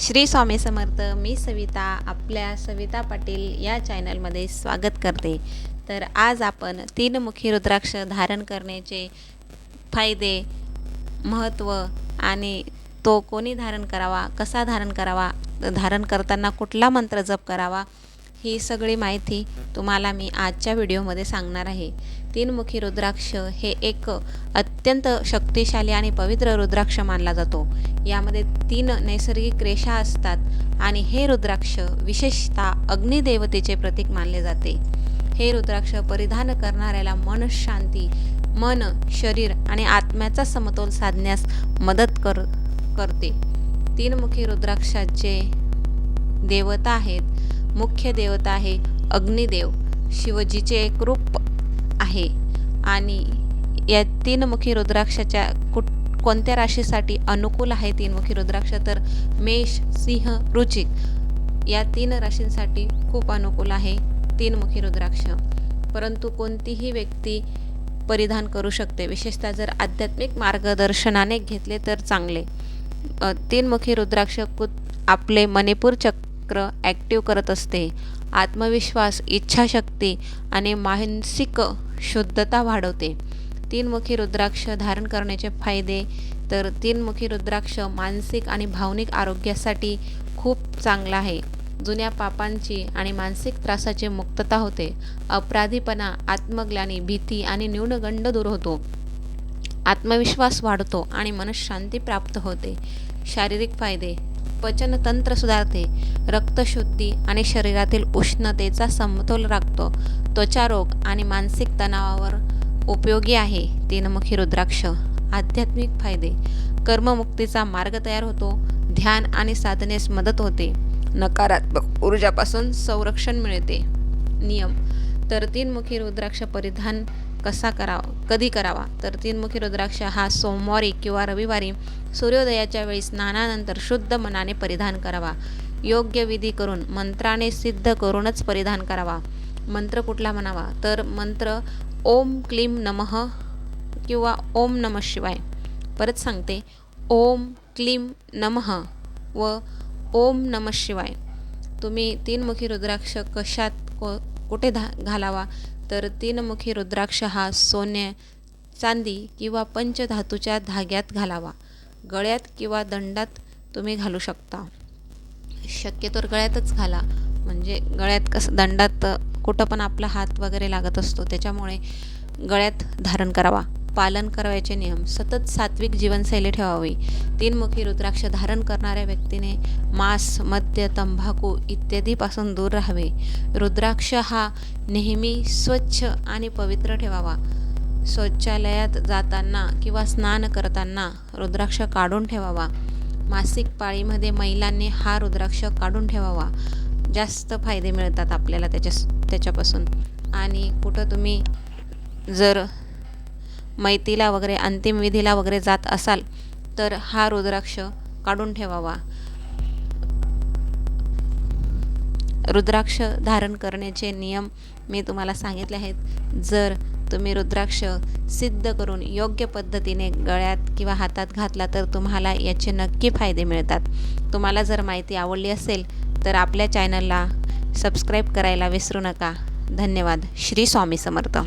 श्री स्वामी समर्थ मी सविता आपल्या सविता पाटील या चॅनलमध्ये स्वागत करते. तर आज आपण तीनमुखी रुद्राक्ष धारण करण्याचे फायदे महत्त्व आणि तो कोणी धारण करावा कसा धारण करावा धारण करताना कुठला मंत्र जप करावा ही सगळी माहिती तुम्हाला मी आजच्या व्हिडिओमध्ये सांगणार आहे. तीनमुखी रुद्राक्ष हे एक अत्यंत शक्तिशाली आणि पवित्र रुद्राक्ष मानला जातो. यामध्ये तीन नैसर्गिक रेषा असतात आणि हे रुद्राक्ष विशेषतः अग्निदेवतेचे प्रतीक मानले जाते. हे रुद्राक्ष परिधान करणाऱ्याला मन शांती मन शरीर आणि आत्म्याचा समतोल साधण्यास मदत कर करते. तीनमुखी रुद्राक्षाचे देवता आहेत. मुख्य देवता आहे अग्निदेव. शिवजीचे एक रूप आहे. आणि या तीनमुखी रुद्राक्षाच्या कुठ कोणत्या राशीसाठी अनुकूल आहे तीनमुखी रुद्राक्ष? तर मेष सिंह रुचिक या तीन राशींसाठी खूप अनुकूल आहे तीनमुखी रुद्राक्ष. परंतु कोणतीही व्यक्ती परिधान करू शकते. विशेषतः जर आध्यात्मिक मार्गदर्शनाने घेतले तर चांगले. तीनमुखी रुद्राक्ष कुत आपले मणिपूर चक्र ॲक्टिव्ह करत असते. आत्मविश्वास इच्छाशक्ती आणि मानसिक शुद्धता वाढवते. तीनमुखी रुद्राक्ष धारण करण्याचे फायदे तर तीनमुखी रुद्राक्ष मानसिक आणि भावनिक आरोग्यासाठी खूप चांगला आहे. जुन्या पापांची आणि मानसिक त्रासाची मुक्तता होते. अपराधीपणा आत्मग्लानी भीती आणि न्यूनगंड दूर होतो. आत्मविश्वास वाढतो आणि मनशांती प्राप्त होते. शारीरिक फायदे पचनतंत्र सुधारते. रक्तशुद्धी आणि शरीरातील उष्णतेचा समतोल राखतो. त्वचारोग आणि मानसिक तणावावर उपयोगी आहे. तीनमुखी रुद्राक्ष. आध्यात्मिक फायदे. कर्ममुक्तीचा मार्ग तयार होतो. ध्यान आणि साधनेस मदत होते. नकारात्मक ऊर्जापासून संरक्षण मिळते. नियम. तर तीनमुखी रुद्राक्ष परिधान कसा करावा कधी करावा? तर तीनमुखी रुद्राक्ष हा सोमवारी किंवा रविवारी सूर्योदयाच्या वेळी स्नानानंतर शुद्ध मनाने परिधान करावा. योग्य विधी करून मंत्राने सिद्ध करूनच परिधान करावा. मंत्र कुठला म्हणावा? तर मंत्र ओम क्लीम नमः किंवा ओम नमः शिवाय. परत सांगते ओम क्लीम नमः व ओम नमः शिवाय. तुम्ही तीनमुखी रुद्राक्ष कशात को कुठे धा घालावा? तर तीनमुखी रुद्राक्ष हा सोने चांदी किंवा पंचधातूच्या धाग्यात घालावा. गळ्यात किंवा दंडात तुम्ही घालू शकता. शक्यतोर गळ्यातच घाला. म्हणजे गळ्यात कसं दंडात कुठं पण आपला हात वगैरे लागत असतो त्याच्यामुळे गळ्यात धारण करावा. पालन करावयाचे नियम. सतत सात्विक जीवनशैली ठेवावी. तीनमुखी रुद्राक्ष धारण करणाऱ्या व्यक्तीने मांस मद्य तंबाखू इत्यादीपासून दूर राहावे. रुद्राक्ष हा नेहमी स्वच्छ आणि पवित्र ठेवावा. शौचालयात जाताना किंवा स्नान करताना रुद्राक्ष काढून ठेवावा. मासिक पाळीमध्ये महिलांनी हा रुद्राक्ष काढून ठेवावा. जास्त फायदे मिळतात आपल्याला त्याच्या त्याच्यापासून. आणि कुठं तुम्ही जर मैतीला वगैरे अंतिम विधीला वगैरे जात असाल तर हा रुद्राक्ष काढून ठेवावा. रुद्राक्ष धारण करण्याचे नियम मी तुम्हाला सांगितले आहेत. जर तुम्ही रुद्राक्ष सिद्ध करून योग्य पद्धतीने गळ्यात किंवा हातात घातला तर तुम्हाला याचे नक्की फायदे मिळतात. तुम्हाला जर माहिती आवडली असेल तर आपल्या चॅनलला सबस्क्राईब करायला विसरू नका. धन्यवाद. श्री स्वामी समर्थ.